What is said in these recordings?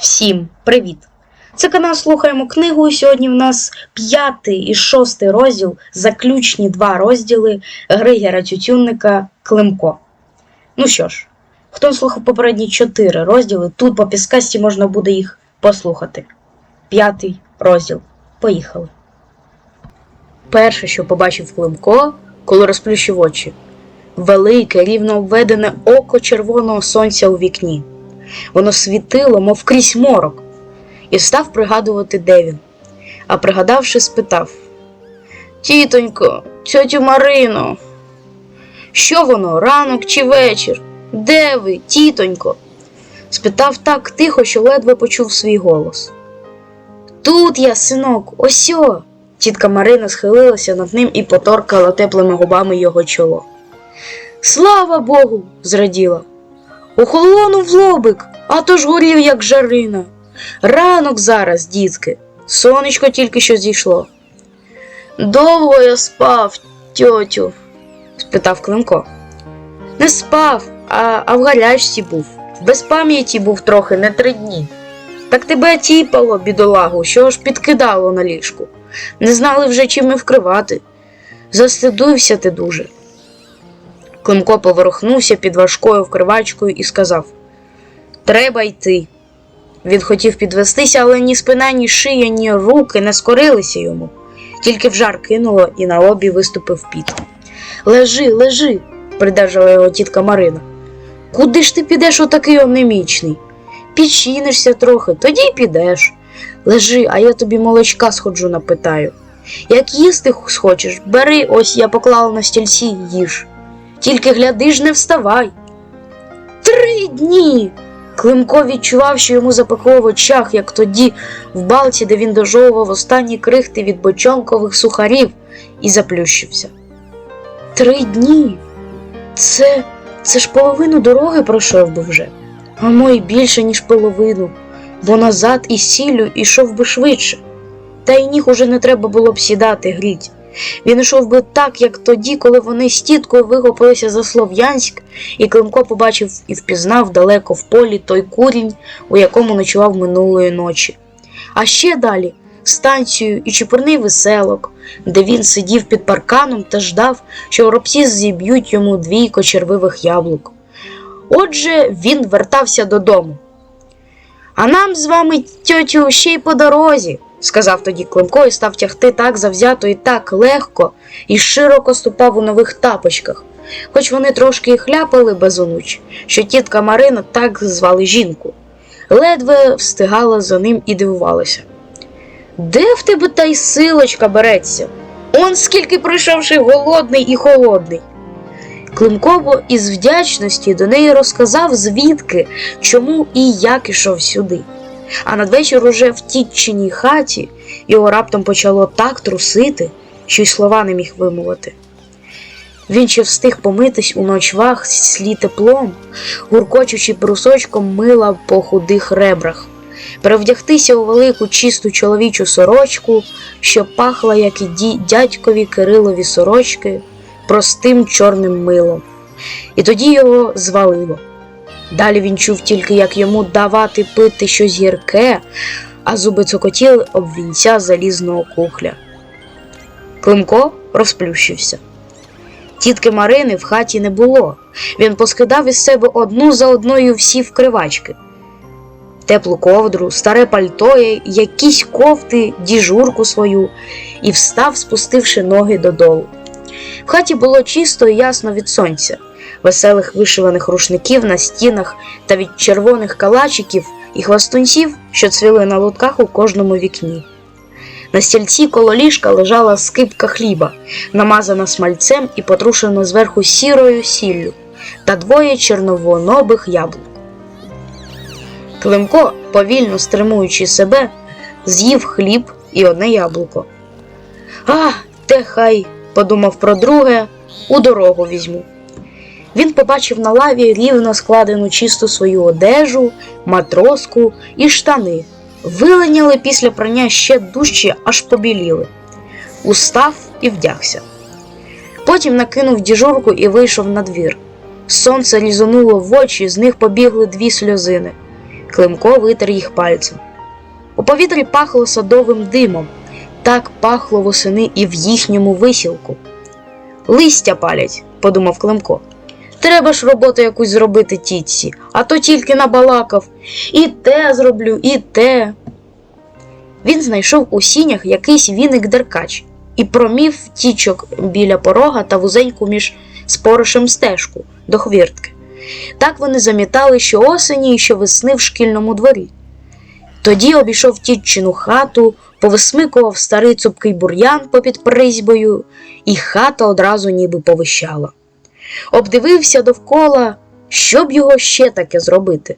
Всім привіт! Це канал Слухаємо книгу. І сьогодні в нас п'ятий і шостий розділ, заключні два розділи Григера Тютюнника Климко. Ну що ж, хто слухав попередні чотири розділи, тут по підсказці можна буде їх послухати. П'ятий розділ. Поїхали. Перше, що побачив Климко, коли розплющив очі велике, рівно обведене око червоного сонця у вікні. Воно світило, мов крізь морок, і став пригадувати, де він. А пригадавши, спитав Тітонько, тьотю Марино, що воно, ранок чи вечір? Де ви, тітонько? спитав так тихо, що ледве почув свій голос. Тут я, синок, осьо. Тітка Марина схилилася над ним і поторкала теплими губами його чоло. Слава Богу! зраділа. Охолонув лобик, а то ж горів, як жарина. Ранок зараз, дітки, сонечко тільки що зійшло. Довго я спав, тьотю? спитав Климко. Не спав, а, а в гарячці був. В безпам'яті був трохи не три дні. Так тебе тіпало, бідолагу, що ж підкидало на ліжку. Не знали вже, чим і вкривати. Застидуйся ти дуже. Климко поворухнувся під важкою вкривачкою і сказав Треба йти. Він хотів підвестися, але ні спина, ні шия, ні руки не скорилися йому, тільки в жар кинуло і на лобі виступив піт. Лежи, лежи, придержала його тітка Марина. Куди ж ти підеш отакий онемічний? Підчинишся трохи, тоді й підеш. Лежи, а я тобі молочка сходжу напитаю. Як їсти схочеш, бери, ось я поклала на стільці їж. Тільки гляди ж не вставай. Три дні. Климко відчував, що йому запекло в очах, як тоді в балці, де він дожовував останні крихти від бочонкових сухарів, і заплющився. Три дні. Це це ж половину дороги пройшов би вже, а мой більше, ніж половину, бо назад із сіллю ішов би швидше. Та й ніг уже не треба було б сідати гріть. Він йшов би так, як тоді, коли вони з тіткою вихопилися за Слов'янськ, і Климко побачив і впізнав далеко в полі той курінь, у якому ночував минулої ночі. А ще далі станцію і чепурний веселок, де він сидів під парканом та ждав, що воробці зіб'ють йому двійко червивих яблук. Отже, він вертався додому. А нам з вами, тьотю, ще й по дорозі сказав тоді Климко і став тягти так завзято і так легко, і широко ступав у нових тапочках, хоч вони трошки і хляпали безонуч, що тітка Марина так звали жінку, ледве встигала за ним і дивувалася. Де в тебе та й силочка береться? Он скільки прийшовши голодний і холодний. Климко із вдячності до неї розказав, звідки, чому і як ішов сюди. А надвечір уже в тітчиній хаті його раптом почало так трусити, що й слова не міг вимовити. Він ще встиг помитись у ночвах слі теплом, гуркочучи брусочком мила по худих ребрах, перевдягтися у велику чисту чоловічу сорочку, що пахла, як і дядькові Кирилові сорочки, простим чорним милом. І тоді його звалило. Далі він чув тільки, як йому давати пити щось гірке, а зуби цокотіли об вінця залізного кухля. Климко розплющився. Тітки Марини в хаті не було. Він поскидав із себе одну за одною всі вкривачки. Теплу ковдру, старе пальто, якісь кофти, діжурку свою, і встав, спустивши ноги додолу. В хаті було чисто і ясно від сонця веселих вишиваних рушників на стінах та від червоних калачиків і хвастунців, що цвіли на лутках у кожному вікні. На стільці коло ліжка лежала скипка хліба, намазана смальцем і потрушена зверху сірою сіллю, та двоє черновонобих яблук. Климко, повільно стримуючи себе, з'їв хліб і одне яблуко. А, те хай, подумав про друге, у дорогу візьму він побачив на лаві рівно складену чисту свою одежу, матроску і штани. Виленяли після прання ще дужче, аж побіліли. Устав і вдягся. Потім накинув діжурку і вийшов на двір. Сонце різонуло в очі, з них побігли дві сльозини. Климко витер їх пальцем. У повітрі пахло садовим димом. Так пахло восени і в їхньому висілку. Листя палять, подумав Климко. Треба ж роботу якусь зробити тітці, а то тільки набалакав. І те зроблю, і те. Він знайшов у сінях якийсь віник деркач і промів тічок біля порога та вузеньку між спорошем стежку до хвіртки. Так вони замітали що осені і що весни в шкільному дворі. Тоді обійшов тітчину хату, повисмикував старий цупкий бур'ян попід призьбою, і хата одразу ніби повищала. Обдивився довкола, що б його ще таке зробити,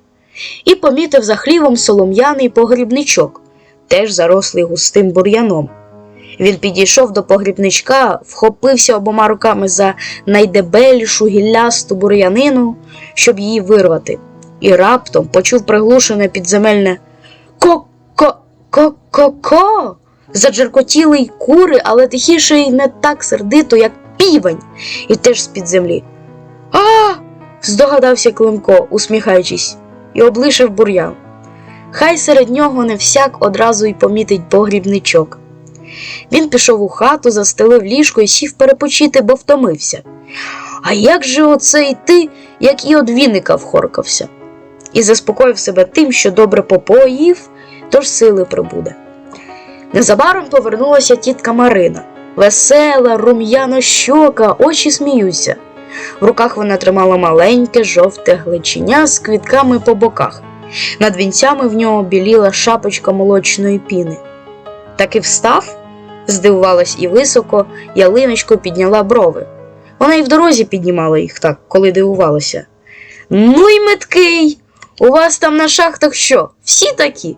і помітив за хлівом солом'яний погрібничок, теж зарослий густим бур'яном. Він підійшов до погрібничка, вхопився обома руками за найдебелішу гіллясту бур'янину, щоб її вирвати, і раптом почув приглушене підземельне ко-ко-ко-ко-ко. Заджеркотіли й кури, але тихіше й не так сердито, як півень, і теж з-під землі. А. здогадався Климко, усміхаючись, і облишив бур'ян. Хай серед нього не всяк одразу й помітить погрібничок. Він пішов у хату, застелив ліжко і сів перепочити, бо втомився. А як же оце йти, як і од віника вхоркався? І заспокоїв себе тим, що добре попоїв, тож сили прибуде. Незабаром повернулася тітка Марина. Весела, рум'яно щока, очі сміються. В руках вона тримала маленьке жовте гличеня з квітками по боках. Над вінцями в нього біліла шапочка молочної піни. Так і встав? здивувалась і високо, ялиночко підняла брови. Вона і в дорозі піднімала їх так, коли дивувалася. Ну й меткий! У вас там на шахтах що? Всі такі?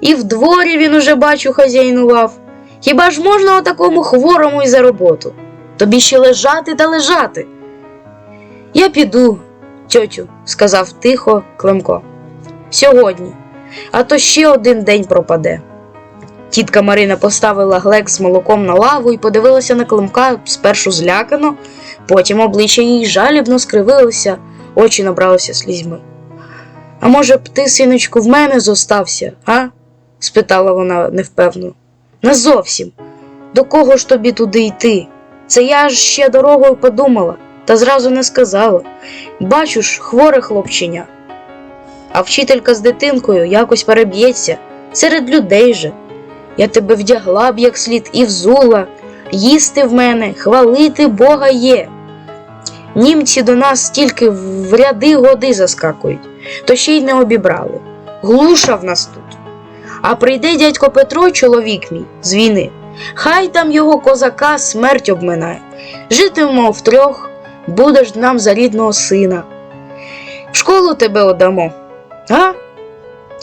І в дворі він уже бачу хазяйнував. Хіба ж можна отакому хворому й за роботу? Тобі ще лежати та лежати. Я піду, тьотю, сказав тихо Климко. Сьогодні, а то ще один день пропаде. Тітка Марина поставила глек з молоком на лаву і подивилася на Климка спершу злякано, потім обличчя їй жалібно скривилося, очі набралися слізьми. А може б ти, синочку, в мене зостався, а? спитала вона невпевно. Не зовсім. До кого ж тобі туди йти? Це я ж ще дорогою подумала, та зразу не сказала. Бачу ж, хворе хлопчиня. А вчителька з дитинкою якось переб'ється серед людей же. Я тебе вдягла б як слід і взула, їсти в мене, хвалити Бога є. Німці до нас тільки в ряди годи заскакують, то ще й не обібрали. Глуша в нас тут. А прийде дядько Петро, чоловік мій, з війни, хай там його козака смерть обминає. Житимемо втрьох, будеш нам за рідного сина. В школу тебе отдамо, а?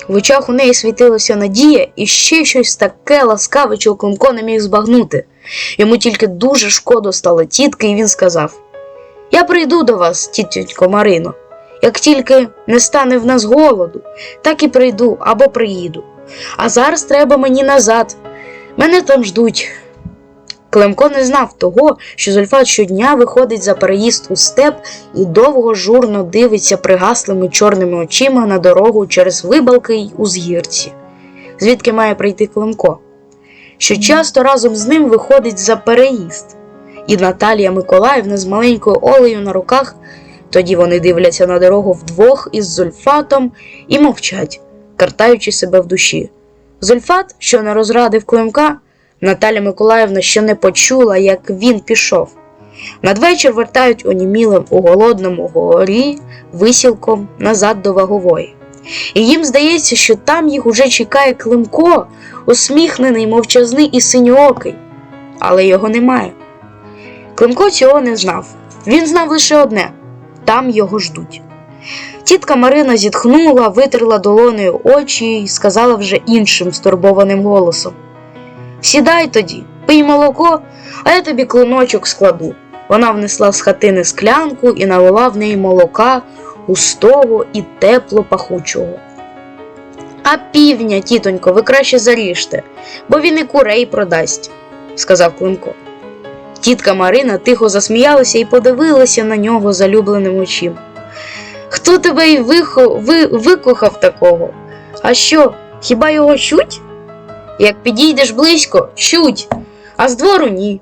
В очах у неї світилася надія і ще щось таке ласкаве, чого Климко не міг збагнути. Йому тільки дуже шкода стало тітки, і він сказав: Я прийду до вас, тітонько Марино. Як тільки не стане в нас голоду, так і прийду або приїду. А зараз треба мені назад. Мене там ждуть. Климко не знав того, що Зольфат щодня виходить за переїзд у степ і довго журно дивиться пригаслими чорними очима на дорогу через вибалки й узгірці, звідки має прийти Климко, що часто разом з ним виходить за переїзд, і Наталія Миколаївна з маленькою Олею на руках, тоді вони дивляться на дорогу вдвох із Зольфатом і мовчать, картаючи себе в душі. Зольфат, що не розрадив Климка, Наталя Миколаївна ще не почула, як він пішов. Надвечір вертають онімілим у голодному горі висілком назад до вагової. І їм здається, що там їх уже чекає Климко, усміхнений, мовчазний і синьоокий, але його немає. Климко цього не знав. Він знав лише одне там його ждуть. Тітка Марина зітхнула, витерла долонею очі і сказала вже іншим стурбованим голосом. Сідай тоді, пий молоко, а я тобі клиночок складу. Вона внесла з хатини склянку і налила в неї молока густого і тепло пахучого. А півня, тітонько, ви краще заріжте, бо він і курей продасть, сказав Климко. Тітка Марина тихо засміялася і подивилася на нього залюбленим очима. Хто тебе й вихо, ви, викохав такого? А що, хіба його чуть? Як підійдеш близько, чуть, а з двору ні.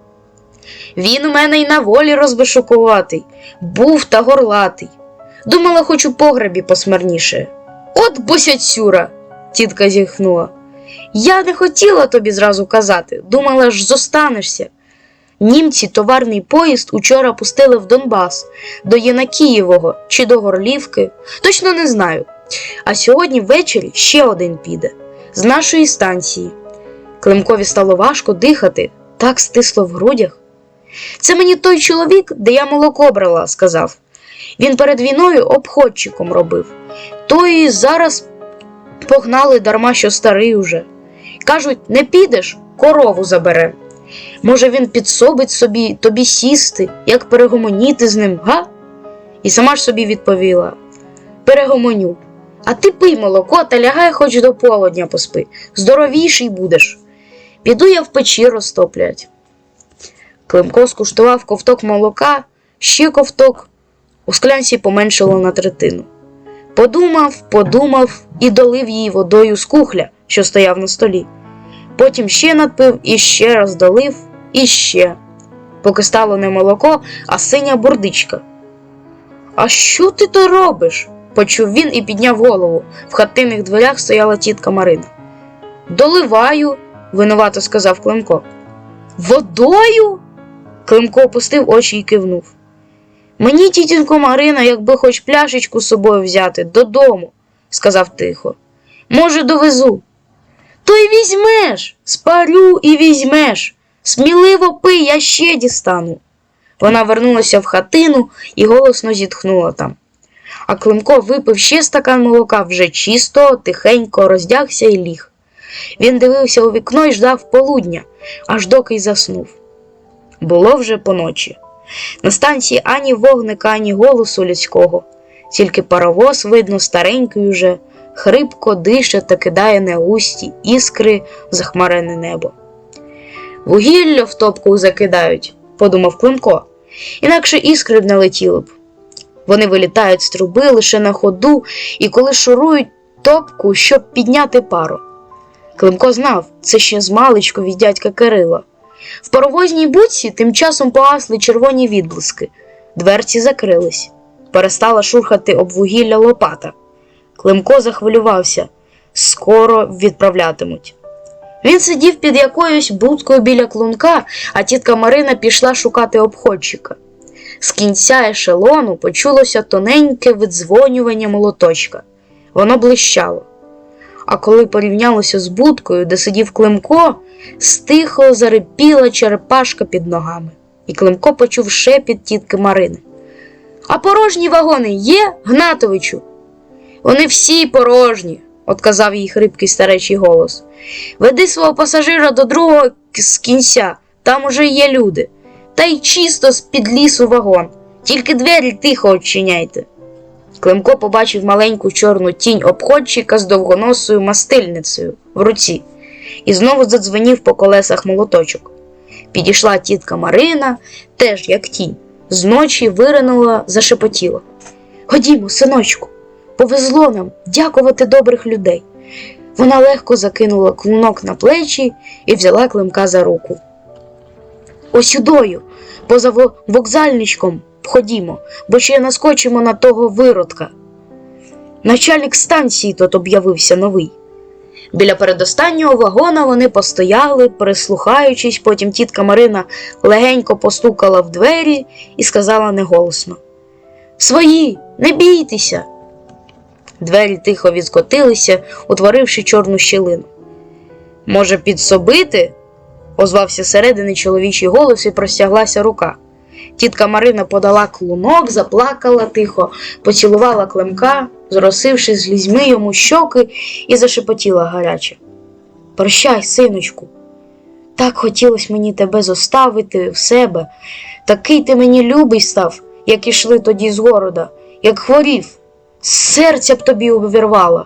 Він у мене й на волі розбишукуватий, був та горлатий. Думала, хоч у погребі посмирніше. От босяцюра, тітка зіхнула. Я не хотіла тобі зразу казати, думала ж, зостанешся. Німці товарний поїзд учора пустили в Донбас, до Єнакієвого чи до Горлівки, точно не знаю. А сьогодні ввечері ще один піде з нашої станції. Климкові стало важко дихати, так стисло в грудях. Це мені той чоловік, де я молоко брала, сказав. Він перед війною обходчиком робив. То зараз погнали дарма, що старий уже. Кажуть, не підеш, корову забере. Може, він підсобить собі тобі сісти, як перегомоніти з ним, га? І сама ж собі відповіла: Перегомоню. А ти пий молоко та лягай хоч до полудня поспи. Здоровіший будеш. Піду я в печі розтоплять. Климко скуштував ковток молока, ще ковток, у склянці поменшало на третину. Подумав, подумав і долив її водою з кухля, що стояв на столі. Потім ще надпив і ще раз долив, і ще, поки стало не молоко, а синя бурдичка. А що ти то робиш? почув він і підняв голову. В хатинних дверях стояла тітка Марина. Доливаю, винувато сказав Климко. Водою? Климко опустив очі і кивнув. Мені, тітінко Марина, якби хоч пляшечку з собою взяти додому, сказав тихо. Може, довезу. То й візьмеш, спарю і візьмеш. Сміливо пий, я ще дістану. Вона вернулася в хатину і голосно зітхнула там. А Климко випив ще стакан молока вже чисто, тихенько роздягся і ліг. Він дивився у вікно і ждав полудня, аж доки й заснув. Було вже поночі. На станції ані вогника, ані голосу людського, тільки паровоз, видно, старенький уже, хрипко дише та кидає негусті іскри в захмарене небо. Вугілля в топку закидають, подумав Климко, інакше іскри б не летіли б. Вони вилітають з труби лише на ходу і коли шурують топку, щоб підняти пару. Климко знав, це ще змалечку від дядька Кирила. В паровозній будці тим часом погасли червоні відблиски, дверці закрились, перестала шурхати об вугілля лопата. Климко захвилювався скоро відправлятимуть. Він сидів під якоюсь будкою біля клунка, а тітка Марина пішла шукати обходчика. З кінця ешелону почулося тоненьке видзвонювання молоточка. Воно блищало. А коли порівнялося з будкою, де сидів Климко, стихо зарипіла черепашка під ногами, і Климко почув шепіт тітки Марини. А порожні вагони є, Гнатовичу? Вони всі порожні, отказав їй хрипкий старечий голос. Веди свого пасажира до другого з кінця, там уже є люди. Та й чисто з-під лісу вагон. Тільки двері тихо очиняйте. Климко побачив маленьку чорну тінь обходчика з довгоносою мастильницею в руці і знову задзвенів по колесах молоточок. Підійшла тітка Марина, теж як тінь, зночі виринула, зашепотіла. Ходімо, синочку, повезло нам дякувати добрих людей. Вона легко закинула клунок на плечі і взяла Климка за руку. Осюдою, поза вокзальничком ходімо, бо ще наскочимо на того виродка. Начальник станції тут об'явився новий. Біля передостаннього вагона вони постояли, прислухаючись, потім тітка Марина легенько постукала в двері і сказала неголосно: Свої, не бійтеся. Двері тихо відкотилися, утворивши чорну щілину. Може, підсобити? озвався зсередини чоловічий голос і простяглася рука. Тітка Марина подала клунок, заплакала тихо, поцілувала клемка, зросивши слізьми йому щоки, і зашепотіла гаряче. Прощай, синочку. Так хотілося мені тебе зоставити в себе. Такий ти мені любий став, як ішли тоді з города, як хворів. Серця б тобі увірвала.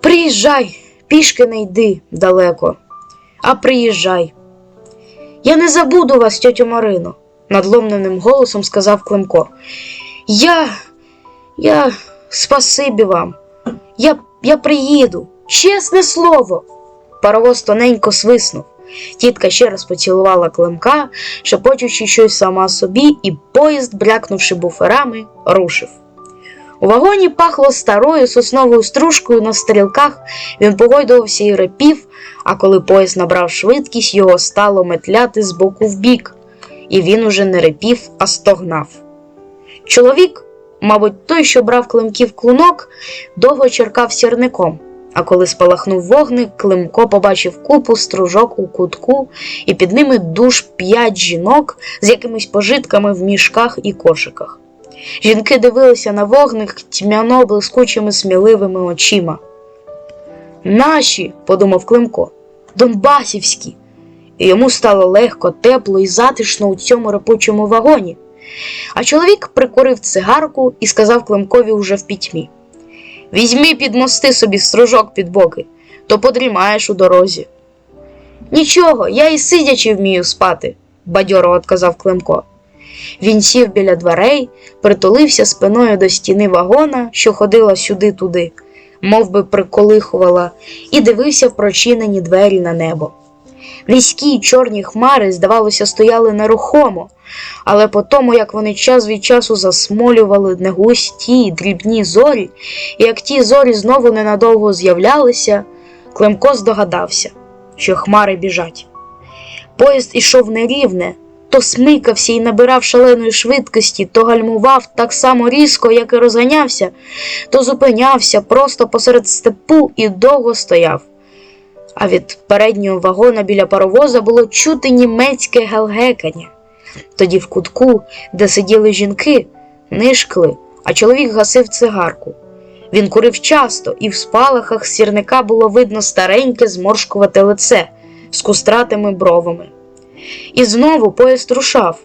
Приїжджай, пішки не йди далеко, а приїжджай. Я не забуду вас, тьотю Марино, надломленим голосом сказав Климко. Я, я спасибі вам. Я я приїду, чесне слово. Паровоз тоненько свиснув. Тітка ще раз поцілувала климка, шепочучи щось сама собі, і поїзд, брякнувши буферами, рушив. У вагоні пахло старою сосновою стружкою на стрілках, він погойдувався і репів, а коли поїзд набрав швидкість, його стало метляти з боку в бік, і він уже не репів, а стогнав. Чоловік, мабуть, той, що брав климків клунок, довго черкав сірником. А коли спалахнув вогник, Климко побачив купу стружок у кутку, і під ними душ п'ять жінок з якимись пожитками в мішках і кошиках. Жінки дивилися на вогник тьмяно блискучими сміливими очима. Наші, подумав Климко, Донбасівські. І йому стало легко, тепло і затишно у цьому репучому вагоні. А чоловік прикурив цигарку і сказав Климкові уже в пітьмі. Візьми під мости собі стружок під боки, то подрімаєш у дорозі. Нічого, я і сидячи вмію спати, бадьоро отказав Климко. Він сів біля дверей, притулився спиною до стіни вагона, що ходила сюди-туди, мов би приколихувала, і дивився в прочинені двері на небо. Низькі чорні хмари, здавалося, стояли нерухомо, але по тому, як вони час від часу засмолювали негусті дрібні зорі, і як ті зорі знову ненадовго з'являлися, Климко здогадався, що хмари біжать. Поїзд ішов нерівне, то смикався і набирав шаленої швидкості, то гальмував так само різко, як і розганявся, то зупинявся просто посеред степу і довго стояв. А від переднього вагона біля паровоза було чути німецьке гелгекання. Тоді в кутку, де сиділи жінки, нишкли, а чоловік гасив цигарку. Він курив часто, і в спалахах сірника було видно стареньке зморшкувате лице з кустратими бровами. І знову поїзд рушав,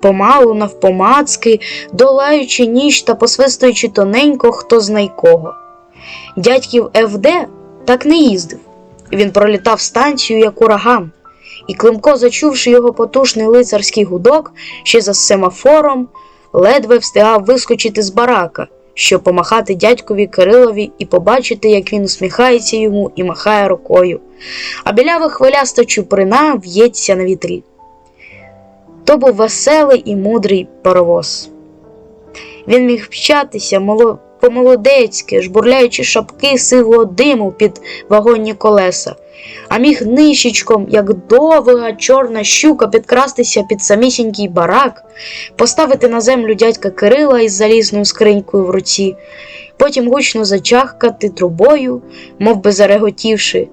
помалу, навпомацки, долаючи ніч та посвистуючи тоненько хто знай кого. Дядьків ФД так не їздив. Він пролітав станцію, як ураган, і Климко, зачувши його потужний лицарський гудок, ще за семафором, ледве встигав вискочити з барака, щоб помахати дядькові Кирилові і побачити, як він усміхається йому і махає рукою, а білява хвиляста чуприна в'ється на вітрі. То був веселий і мудрий паровоз. Він міг вчатися моло... по-молодецьки, жбурляючи шапки сивого диму під вагонні колеса, а міг нишечком, як довга чорна щука, підкрастися під самісінький барак, поставити на землю дядька Кирила із залізною скринькою в руці, потім гучно зачахкати трубою, мов би зареготівши,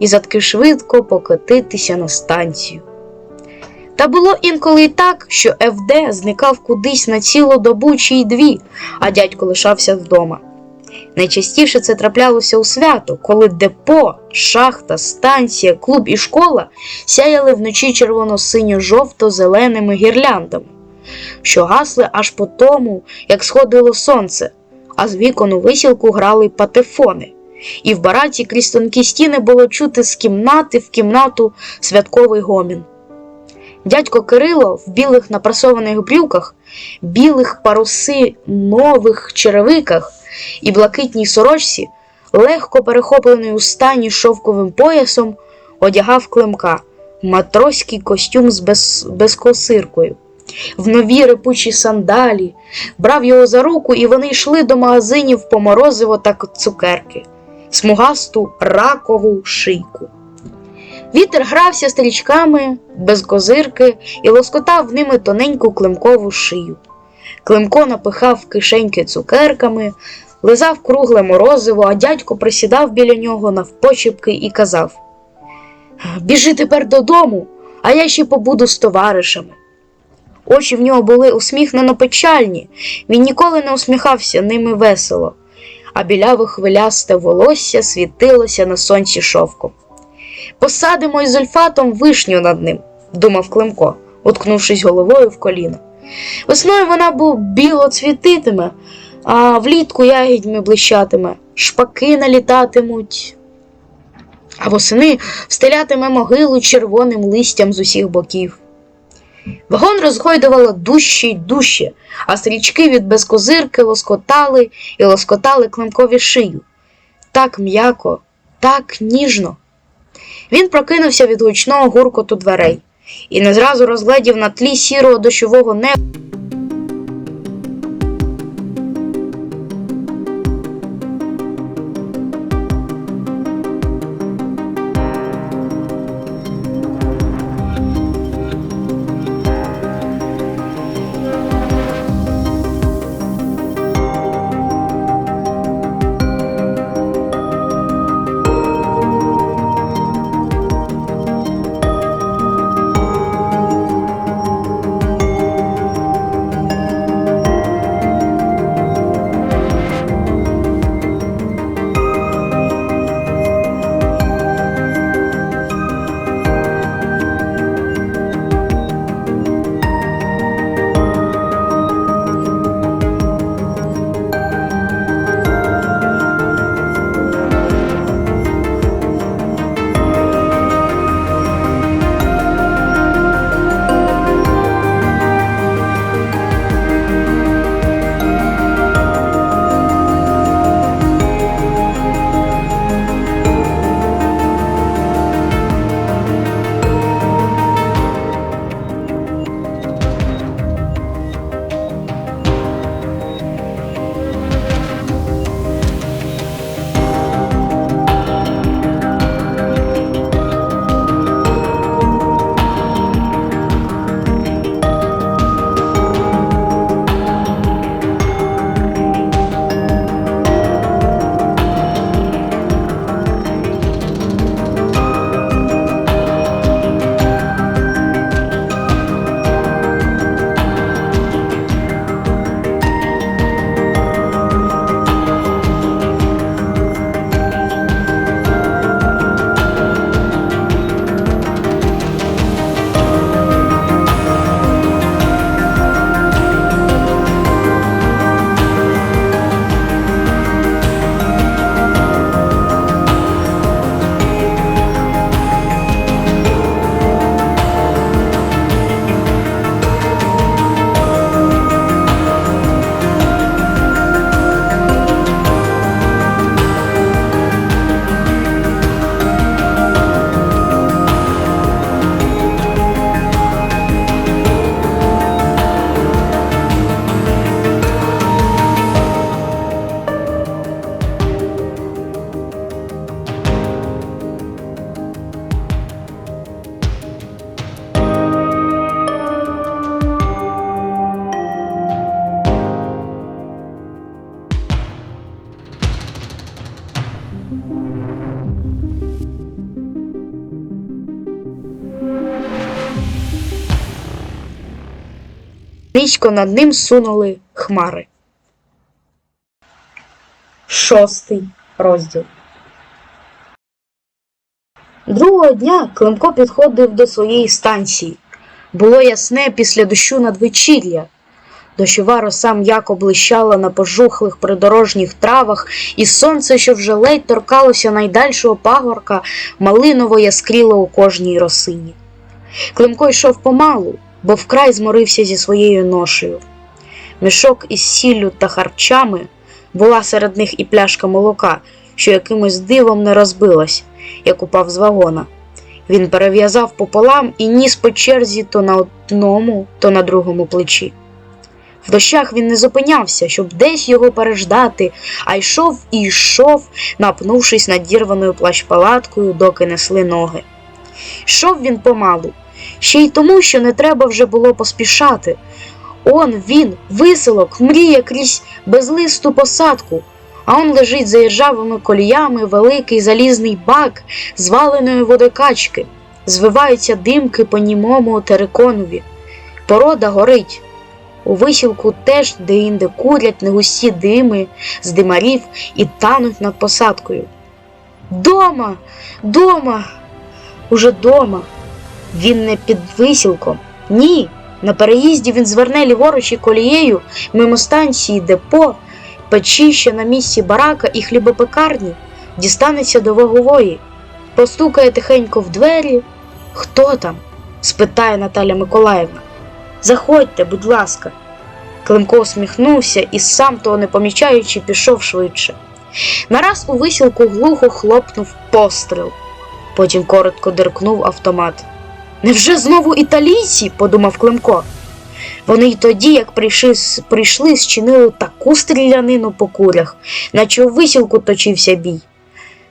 і задки швидко покотитися на станцію. Та було інколи й так, що ФД зникав кудись на цілу добу чи й дві, а дядько лишався вдома. Найчастіше це траплялося у свято, коли депо, шахта, станція, клуб і школа сяяли вночі червоно-синьо-жовто-зеленими гірляндами, що гасли аж по тому, як сходило сонце, а з вікон у висілку грали патефони, і в бараці крізь тонкі стіни було чути з кімнати в кімнату святковий гомін. Дядько Кирило в білих напрасованих брюках, білих паруси нових черевиках і блакитній сорочці, легко перехоплений у стані шовковим поясом, одягав климка, матроський костюм з без... безкосиркою, в нові репучі сандалі, брав його за руку, і вони йшли до магазинів по морозиво та цукерки, смугасту ракову шийку. Вітер грався стрічками без козирки і лоскотав ними тоненьку климкову шию. Климко напихав кишеньки цукерками, лизав кругле морозиво, а дядько присідав біля нього навпочіпки і казав: Біжи тепер додому, а я ще побуду з товаришами. Очі в нього були усміхнено печальні, він ніколи не усміхався ними весело, а біляве хвилясте волосся світилося на сонці шовком. Посадимо із ольфатом вишню над ним, думав Климко, уткнувшись головою в коліно. Весною вона був біло цвітитиме, а влітку ягідьми блищатиме, шпаки налітатимуть, а восени встелятиме могилу червоним листям з усіх боків. Вагон розгойдувало дужче й дужче, а стрічки від безкозирки лоскотали і лоскотали Климкові шию. так м'яко, так ніжно. Він прокинувся від гучного гуркоту дверей і не зразу розгледів на тлі сірого дощового неба. Низько над ним сунули хмари. Шостий розділ. Другого дня Климко підходив до своєї станції. Було ясне після дощу надвечір'я. Дощова роса м'яко блищала на пожухлих придорожніх травах, і сонце, що вже ледь торкалося найдальшого пагорка, малиново яскріло у кожній росині. Климко йшов помалу, бо вкрай зморився зі своєю ношею. Мішок із сіллю та харчами була серед них і пляшка молока, що якимось дивом не розбилась, як упав з вагона. Він перев'язав пополам і ніс по черзі то на одному, то на другому плечі. В дощах він не зупинявся, щоб десь його переждати, а йшов і йшов, напнувшись надірваною плащ-палаткою, доки несли ноги. Йшов він помалу, ще й тому, що не треба вже було поспішати. Он він, виселок, мріє крізь безлисту посадку, а он лежить за іржавими коліями великий залізний бак зваленої водокачки, звиваються димки по німому териконові. Порода горить. У висілку теж деінде курять негусті дими з димарів і тануть над посадкою. Дома, дома, уже дома. Він не під висілком. Ні. На переїзді він зверне ліворуч і колією мимо станції депо, печі, на місці барака і хлібопекарні, дістанеться до вагової, постукає тихенько в двері. Хто там? спитає Наталя Миколаївна. Заходьте, будь ласка. Климко усміхнувся і сам того не помічаючи, пішов швидше. Нараз у висілку глухо хлопнув постріл. Потім коротко диркнув автомат. Невже знову італійці? подумав Климко. Вони й тоді, як прийшли, прийшли, зчинили таку стрілянину по курях, наче у висілку точився бій.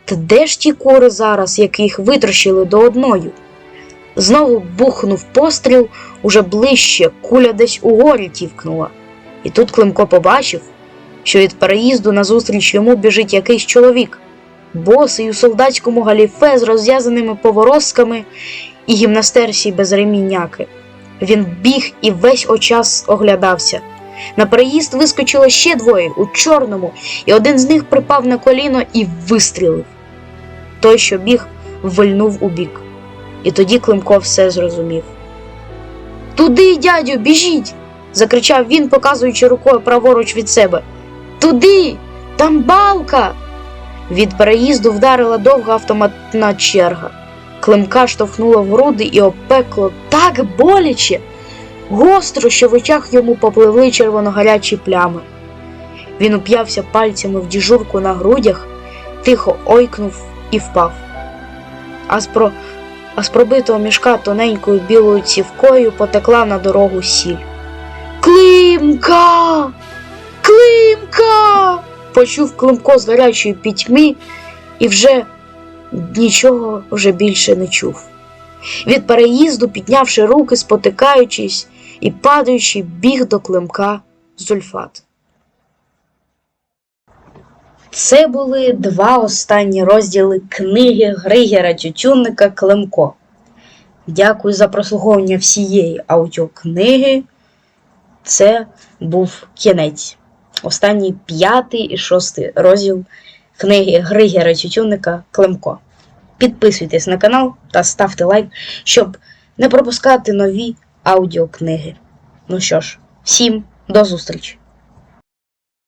Та де ж ті кури зараз, яких витрощили до одної? Знову бухнув постріл уже ближче, куля десь угорі тівкнула. І тут Климко побачив, що від переїзду назустріч йому біжить якийсь чоловік, босий у солдатському галіфе з розв'язаними поворозками і гімнастерсі без ремінняки. Він біг і весь очас оглядався. На переїзд вискочило ще двоє у чорному, і один з них припав на коліно і вистрілив. Той, що біг, вильнув у бік. І тоді Климко все зрозумів. Туди, дядю, біжіть. закричав він, показуючи рукою праворуч від себе. Туди, там балка. Від переїзду вдарила довга автоматна черга. Климка штовхнуло в груди і опекло так боляче, гостро, що в очах йому попливли червоногарячі плями. Він уп'явся пальцями в діжурку на грудях, тихо ойкнув і впав. А з, про... а з пробитого мішка тоненькою білою цівкою потекла на дорогу сіль. Климка! Климка! почув Климко з гарячої пітьми і вже нічого вже більше не чув. Від переїзду, піднявши руки, спотикаючись і падаючи, біг до Климка Зульфат. Це були два останні розділи книги Григера Тютюнника Климко. Дякую за прослуховування всієї аудіокниги. Це був кінець. Останній п'ятий і шостий розділ книги Григера Тютюнника Климко. Підписуйтесь на канал та ставте лайк, щоб не пропускати нові аудіокниги. Ну що ж, всім до зустрічі!